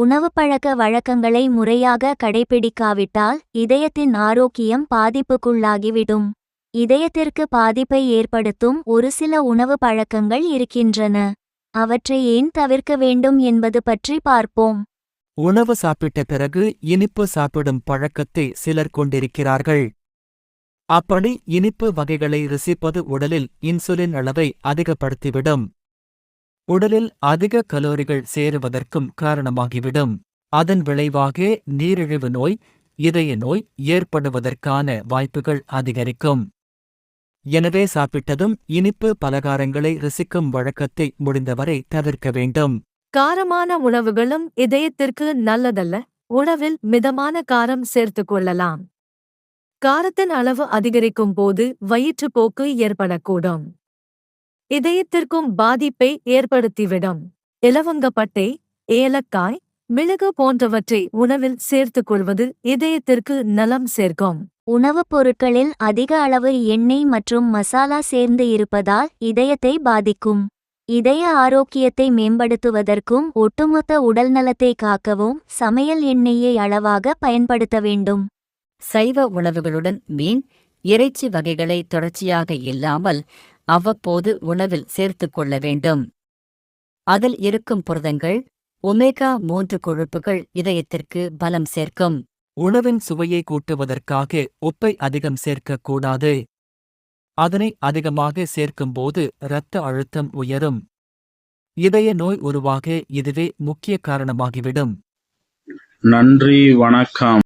உணவு பழக்க வழக்கங்களை முறையாக கடைபிடிக்காவிட்டால் இதயத்தின் ஆரோக்கியம் பாதிப்புக்குள்ளாகிவிடும். இதயத்திற்கு பாதிப்பை ஏற்படுத்தும் ஒரு சில உணவு பழக்கங்கள் இருக்கின்றன. அவற்றை ஏன் தவிர்க்க வேண்டும் என்பது பற்றி பார்ப்போம். உணவு சாப்பிட்ட பிறகு இனிப்பு சாப்பிடும் பழக்கத்தை சிலர் கொண்டிருக்கிறார்கள். அப்படி இனிப்பு வகைகளை ருசிப்பது உடலில் இன்சுலின் அளவை அதிகப்படுத்திவிடும். உடலில் அதிக கலோரிகள் சேருவதற்கும் காரணமாகிவிடும். அதன் விளைவாக நீரிழிவு நோய் இதய நோய் ஏற்படுவதற்கான வாய்ப்புகள் அதிகரிக்கும். எனவே சாப்பிட்டதும் இனிப்பு பலகாரங்களை ரசிக்கும் வழக்கத்தை முடிந்தவரை தவிர்க்க வேண்டும். காரமான உணவுகளும் இதயத்திற்கு நல்லதல்ல உணவில் மிதமான காரம் சேர்த்துக் கொள்ளலாம். காரத்தின் அளவு அதிகரிக்கும் போது வயிற்றுப்போக்கு ஏற்படக்கூடும். இதயத்திற்கும் பாதிப்பை ஏற்படுத்திவிடும். இலவங்கப்பட்டை ஏலக்காய் மிளகு போன்றவற்றை உணவில் சேர்த்துக் கொள்வது இதயத்திற்கு நலம் சேர்க்கும். உணவுப் பொருட்களில் அதிக அளவு எண்ணெய் மற்றும் மசாலா சேர்ந்து இருப்பதால் இதயத்தை பாதிக்கும். இதய ஆரோக்கியத்தை மேம்படுத்துவதற்கும் ஒட்டுமொத்த உடல்நலத்தை காக்கவும் சமையல் எண்ணெயை அளவாக பயன்படுத்த வேண்டும். சைவ உணவுகளுடன் மீன் இறைச்சி வகைகளை தொடர்ச்சியாக இல்லாமல் அவ்வப்போது உணவில் சேர்த்துக் கொள்ள வேண்டும். அதில் இருக்கும் புரதங்கள் ஒமேகா மூன்று கொழுப்புகள் இதயத்திற்கு பலம் சேர்க்கும். உணவின் சுவையை கூட்டுவதற்காக உப்பை அதிகம் சேர்க்கக்கூடாது அதனை அதிகமாக சேர்க்கும்போது இரத்த அழுத்தம் உயரும். இதய நோய் உருவாக இதுவே முக்கிய காரணமாகிவிடும். நன்றி வணக்கம்.